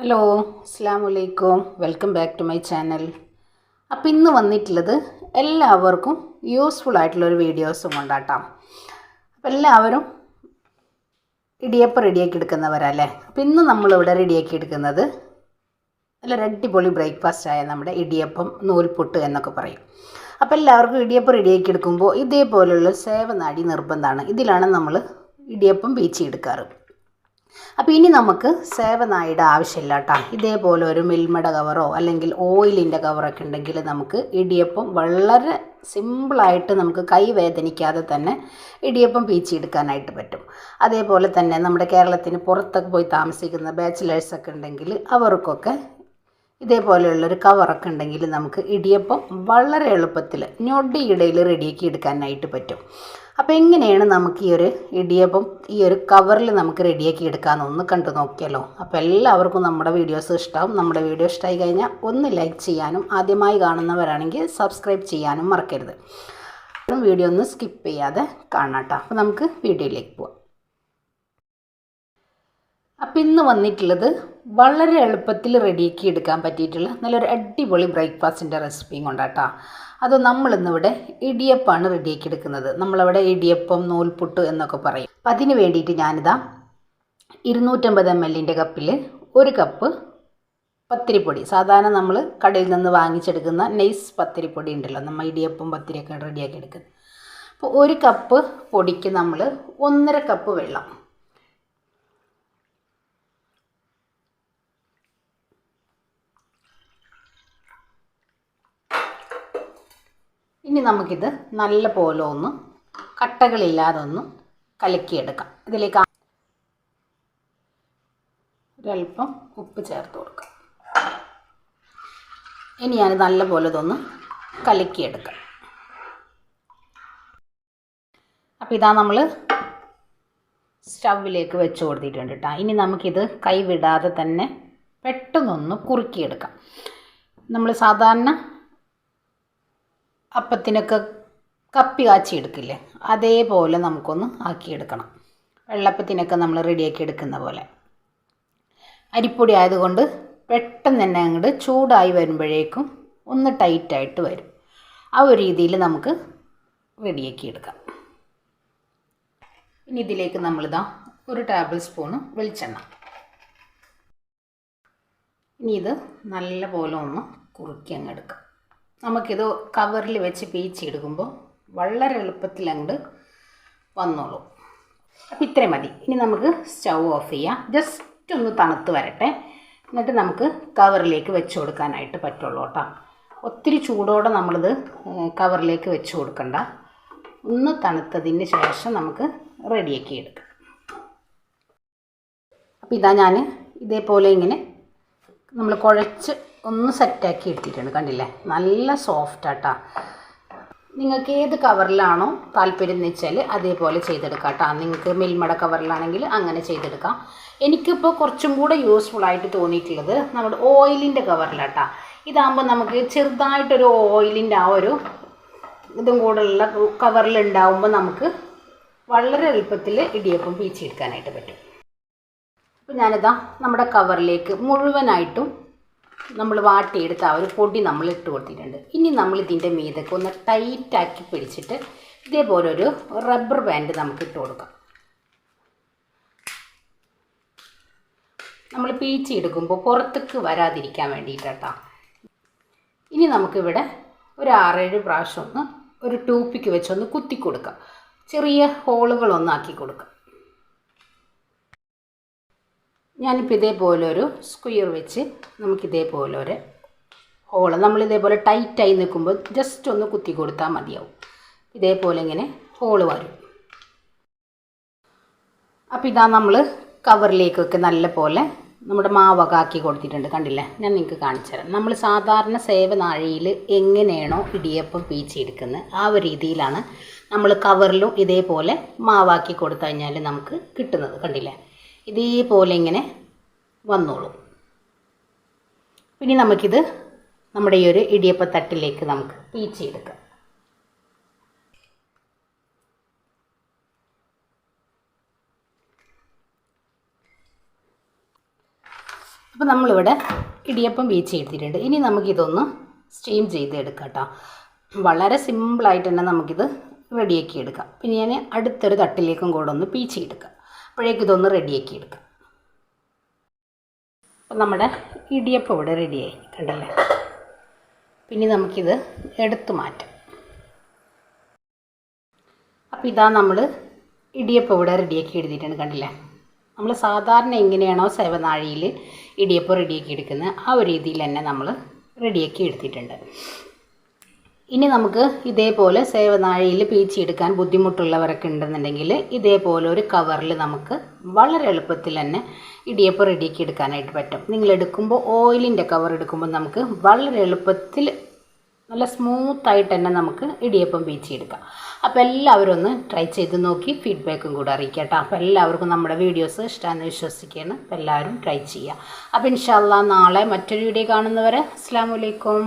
Hello അസ്സാം വലൈക്കും welcome back to my channel. അപ്പോൾ ഇന്ന് വന്നിട്ടുള്ളത് എല്ലാവർക്കും യൂസ്ഫുൾ ആയിട്ടുള്ളൊരു വീഡിയോസും കൊണ്ടാട്ടാം. അപ്പോൾ എല്ലാവരും ഇടിയപ്പം റെഡിയാക്കി എടുക്കുന്നവരല്ലേ? അപ്പോൾ ഇന്ന് നമ്മളിവിടെ റെഡിയാക്കി എടുക്കുന്നത് നല്ലൊരു അടിപൊളി ബ്രേക്ക്ഫാസ്റ്റ് ആയ നമ്മുടെ ഇടിയപ്പം നൂൽപുട്ട് എന്നൊക്കെ പറയും. അപ്പോൾ എല്ലാവർക്കും ഇടിയപ്പം റെഡിയാക്കി എടുക്കുമ്പോൾ ഇതേപോലെയുള്ള സേവനാടി നിർബന്ധമാണ് ഇതിലാണ് നമ്മൾ ഇടിയപ്പം ബീച്ചി എടുക്കാറ്. അപ്പോൾ ഇനി നമുക്ക് സേവനായിട ആവശ്യമില്ല കേട്ടോ. ഇതേപോലെ ഒരു മിൽമയുടെ കവറോ അല്ലെങ്കിൽ ഓയിലിന്റെ കവറൊക്കെ ഉണ്ടെങ്കിൽ നമുക്ക് ഇടിയപ്പം വളരെ സിമ്പിളായിട്ട് നമുക്ക് കൈ വേദനിക്കാതെ തന്നെ ഇടിയപ്പം പീച്ചെടുക്കാനായിട്ട് പറ്റും. അതേപോലെ തന്നെ നമ്മുടെ കേരളത്തിന് പുറത്തൊക്കെ പോയി താമസിക്കുന്ന ബാച്ചിലേഴ്സൊക്കെ ഉണ്ടെങ്കിൽ അവർക്കൊക്കെ ഇതേപോലെയുള്ളൊരു കവറൊക്കെ ഉണ്ടെങ്കിൽ നമുക്ക് ഇടിയപ്പം വളരെ എളുപ്പത്തിൽ ഞൊടിയിടയിൽ റെഡിയാക്കി എടുക്കാനായിട്ട് പറ്റും. അപ്പോൾ എങ്ങനെയാണ് നമുക്ക് ഈ ഒരു ഇടിയപ്പം ഈ ഒരു കവറിൽ നമുക്ക് റെഡിയാക്കി എടുക്കാമെന്നൊന്ന് കണ്ടു നോക്കിയല്ലോ അപ്പോൾ എല്ലാവർക്കും നമ്മുടെ വീഡിയോസ് ഇഷ്ടമാവും. നമ്മുടെ വീഡിയോ ഇഷ്ടമായി കഴിഞ്ഞാൽ ഒന്ന് ലൈക്ക് ചെയ്യാനും ആദ്യമായി കാണുന്നവരാണെങ്കിൽ സബ്സ്ക്രൈബ് ചെയ്യാനും മറക്കരുത്. വീഡിയോ ഒന്ന് സ്കിപ്പ് ചെയ്യാതെ കാണാം അപ്പോൾ നമുക്ക് വീഡിയോയിലേക്ക് പോവാം. അപ്പം ഇന്ന് വന്നിട്ടുള്ളത് വളരെ എളുപ്പത്തിൽ റെഡിയാക്കി എടുക്കാൻ പറ്റിയിട്ടുള്ള നല്ലൊരു അടിപൊളി ബ്രേക്ക്ഫാസ്റ്റിന്റെ റെസിപ്പിയും കൊണ്ടാട്ടോ. അത് നമ്മളിന്നിവിടെ ഇടിയപ്പമാണ് റെഡിയാക്കി എടുക്കുന്നത്. നമ്മളവിടെ ഇടിയപ്പം നൂൽപുട്ട് എന്നൊക്കെ പറയും. അപ്പം അതിന് വേണ്ടിയിട്ട് ഞാനിതാ ഇരുന്നൂറ്റമ്പത് എം എല്ലിന്റെ കപ്പിൽ ഒരു കപ്പ് പത്തിരിപ്പൊടി. സാധാരണ നമ്മൾ കടയിൽ നിന്ന് വാങ്ങിച്ചെടുക്കുന്ന നൈസ് പത്തിരിപ്പൊടി ഉണ്ടല്ലോ. നമ്മൾ ഇടിയപ്പം പത്തിരിയൊക്കെ റെഡിയാക്കി എടുക്കുന്നത്. അപ്പോൾ ഒരു കപ്പ് പൊടിക്ക് നമ്മൾ ഒന്നര കപ്പ് വെള്ളം ഇനി നമുക്കിത് നല്ല പോലെ ഒന്ന് കട്ടകളില്ലാതെ ഒന്ന് കലക്കിയെടുക്കാം. ഇതിലേക്ക് ഒരല്പം ഉപ്പ് ചേർത്ത് കൊടുക്കാം. ഇനി ഞാൻ നല്ല പോലെ ഇതൊന്ന് കലക്കിയെടുക്കാം. അപ്പോൾ ഇതാ നമ്മൾ സ്റ്റൗവിലേക്ക് വെച്ച് കൊടുത്തിട്ടുണ്ട് കേട്ടോ ഇനി നമുക്കിത് കൈവിടാതെ തന്നെ പെട്ടെന്നൊന്ന് കുറുക്കിയെടുക്കാം. നമ്മൾ സാധാരണ അപ്പത്തിനൊക്കെ കപ്പി കാച്ചി എടുക്കില്ലേ അതേപോലെ നമുക്കൊന്ന് ആക്കിയെടുക്കണം. വെള്ളപ്പത്തിനൊക്കെ നമ്മൾ റെഡിയാക്കി എടുക്കുന്ന പോലെ. അരിപ്പൊടി ആയതുകൊണ്ട് പെട്ടെന്ന് തന്നെ അങ്ങോട്ട് ചൂടായി വരുമ്പോഴേക്കും ഒന്ന് ടൈറ്റായിട്ട് വരും. ആ ഒരു രീതിയിൽ നമുക്ക് റെഡിയാക്കി എടുക്കാം. ഇനി ഇതിലേക്ക് നമ്മളിതാ ഒരു ടേബിൾ സ്പൂണ് വെളിച്ചെണ്ണ. ഇനി ഇത് നല്ല പോലെ ഒന്ന് കുറുക്കി അങ്ങ് എടുക്കാം. നമുക്കിത് കവറിൽ വെച്ച് പീച്ചെടുക്കുമ്പോൾ വളരെ എളുപ്പത്തിൽ അങ്ങോട്ട് വന്നോളൂ. അപ്പോൾ ഇത്രയും മതി. ഇനി നമുക്ക് സ്റ്റൗ ഓഫ് ചെയ്യാം. ജസ്റ്റ് ഒന്ന് തണുത്ത് വരട്ടെ. എന്നിട്ട് നമുക്ക് കവറിലേക്ക് വെച്ച് കൊടുക്കാനായിട്ട് പറ്റുള്ളൂ കേട്ടോ. ഒത്തിരി ചൂടോടെ നമ്മളിത് കവറിലേക്ക് വെച്ച് കൊടുക്കണ്ട. ഒന്ന് തണുത്തതിന് ശേഷം നമുക്ക് റെഡിയാക്കി എടുക്കാം. അപ്പോൾ ഇതാ ഞാൻ ഇതേപോലെ ഇങ്ങനെ നമ്മൾ കുഴച്ച് ഒന്ന് സെറ്റാക്കി എടുത്തിട്ടുണ്ട്. കണ്ടില്ലേ? നല്ല സോഫ്റ്റ് ആട്ടാ. നിങ്ങൾക്ക് ഏത് കവറിലാണോ താല്പര്യം എന്ന് വെച്ചാൽ അതേപോലെ ചെയ്തെടുക്കാം കേട്ടോ നിങ്ങൾക്ക് മിൽമട കവറിലാണെങ്കിൽ അങ്ങനെ ചെയ്തെടുക്കാം. എനിക്കിപ്പോൾ കുറച്ചും കൂടെ യൂസ്ഫുൾ ആയിട്ട് തോന്നിയിട്ടുള്ളത് നമ്മുടെ ഓയിലിന്റെ കവറിലാട്ടാ ഇതാകുമ്പോൾ നമുക്ക് ചെറുതായിട്ടൊരു ഓയിലിന്റെ ആ ഒരു ഇതും കൂടെയുള്ള കവറിലുണ്ടാവുമ്പോൾ നമുക്ക് വളരെ എളുപ്പത്തിൽ ഇടിയപ്പം പീച്ചെടുക്കാനായിട്ട് പറ്റും. അപ്പോൾ ഞാനിതാ നമ്മുടെ കവറിലേക്ക് മുഴുവനായിട്ടും നമ്മൾ വാട്ടിയെടുത്ത ആ ഒരു പൊടി നമ്മൾ ഇട്ട് കൊടുത്തിട്ടുണ്ട്. ഇനി നമ്മൾ ഇതിന്റെ മീതൊക്കെ ഒന്ന് ടൈറ്റാക്കി പിടിച്ചിട്ട് ഇതേപോലെ ഒരു റബ്ബർ ബാൻഡ് നമുക്ക് ഇട്ട് കൊടുക്കാം. നമ്മൾ പീച്ചി എടുക്കുമ്പോൾ പുറത്തേക്ക് വരാതിരിക്കാൻ വേണ്ടിയിട്ടാ ഇനി നമുക്കിവിടെ ഒരു ആറേഴ് പ്രാവശ്യം ഒന്ന് ഒരു ടൂപ്പിക്ക് വെച്ചൊന്ന് കുത്തി കൊടുക്കാം. ചെറിയ ഹോളുകളൊന്നാക്കി കൊടുക്കാം. ഞാനിപ്പോൾ ഇതേപോലെ ഒരു സ്ക്വയർ വെച്ച് നമുക്കിതേപോലെ ഒരു ഹോൾ നമ്മളിതേപോലെ ടൈറ്റായി നിൽക്കുമ്പോൾ ജസ്റ്റ് ഒന്ന് കുത്തി കൊടുത്താൽ മതിയാവും. ഇതേപോലെ ഇങ്ങനെ ഹോൾ വരും. അപ്പോൾ ഇതാ നമ്മൾ കവറിലേക്കൊക്കെ നല്ല പോലെ നമ്മുടെ മാവൊക്കെ ആക്കി കൊടുത്തിട്ടുണ്ട്. കണ്ടില്ലേ? ഞാൻ നിങ്ങൾക്ക് കാണിച്ചു തരാം. നമ്മൾ സാധാരണ സേവനാഴിയിൽ എങ്ങനെയാണോ ഇടിയപ്പം പീച്ചെടുക്കുന്നത് ആ ഒരു രീതിയിലാണ് നമ്മൾ കവറിലും ഇതേപോലെ മാവാക്കി കൊടുത്തു കഴിഞ്ഞാൽ നമുക്ക് കിട്ടുന്നത്. കണ്ടില്ലേ? ഇതേപോലെ ഇങ്ങനെ വന്നോളൂ. പിന്നെ നമുക്കിത് നമ്മുടെ ഈ ഒരു ഇടിയപ്പത്തട്ടിലേക്ക് നമുക്ക് പീച്ചെടുക്കാം അപ്പോൾ നമ്മളിവിടെ ഇടിയപ്പം വീച്ച് എടുത്തിട്ടുണ്ട്. ഇനി നമുക്കിതൊന്ന് സ്റ്റീം ചെയ്ത് എടുക്കാം കേട്ടോ. വളരെ സിമ്പിളായിട്ട് തന്നെ നമുക്കിത് റെഡിയാക്കി എടുക്കാം. പിന്നെ ഞാൻ അടുത്തൊരു തട്ടിലേക്കും കൂടെ ഒന്ന് പീച്ചിയെടുക്കാം അപ്പോഴേക്കും ഇതൊന്ന് റെഡിയാക്കി എടുക്കാം അപ്പം നമ്മുടെ ഇടിയപ്പം ഇവിടെ റെഡിയായി കണ്ടല്ലേ? പിന്നെ നമുക്കിത് എടുത്തു മാറ്റാം. അപ്പോൾ ഇതാ നമ്മൾ ഇടിയപ്പം ഇവിടെ റെഡിയാക്കി എടുത്തിട്ടുണ്ട് കണ്ടില്ലേ? നമ്മൾ സാധാരണ എങ്ങനെയാണോ സേവനാഴിയിൽ ഇടിയപ്പം റെഡിയാക്കി എടുക്കുന്നത് ആ ഒരു രീതിയിൽ തന്നെ നമ്മൾ റെഡിയാക്കി എടുത്തിട്ടുണ്ട്. ഇനി നമുക്ക് ഇതേപോലെ സേവനാഴിയിൽ പീച്ചിയെടുക്കാൻ ബുദ്ധിമുട്ടുള്ളവരൊക്കെ ഉണ്ടെന്നുണ്ടെങ്കിൽ ഇതേപോലെ ഒരു കവറിൽ നമുക്ക് വളരെ എളുപ്പത്തിൽ തന്നെ ഇടിയപ്പം റെഡിയാക്കി എടുക്കാനായിട്ട് പറ്റും. നിങ്ങൾ എടുക്കുമ്പോൾ ഓയിലിന്റെ കവർ എടുക്കുമ്പോൾ നമുക്ക് വളരെ എളുപ്പത്തിൽ നല്ല സ്മൂത്തായിട്ട് തന്നെ നമുക്ക് ഇടിയപ്പം പീച്ചിയെടുക്കാം. അപ്പോൾ എല്ലാവരും ഒന്ന് ട്രൈ ചെയ്ത് നോക്കി ഫീഡ്ബാക്കും കൂടെ അറിയിക്കുക കേട്ടോ അപ്പോൾ എല്ലാവർക്കും നമ്മുടെ വീഡിയോസ് ഇഷ്ടമാണെന്ന് വിശ്വസിക്കുകയാണ്. അപ്പോൾ എല്ലാവരും ട്രൈ ചെയ്യുക. അപ്പോൾ ഇൻഷാല്ല നാളെ മറ്റൊരു വീഡിയോ കാണുന്നവരെ അസ്സാം വലൈക്കും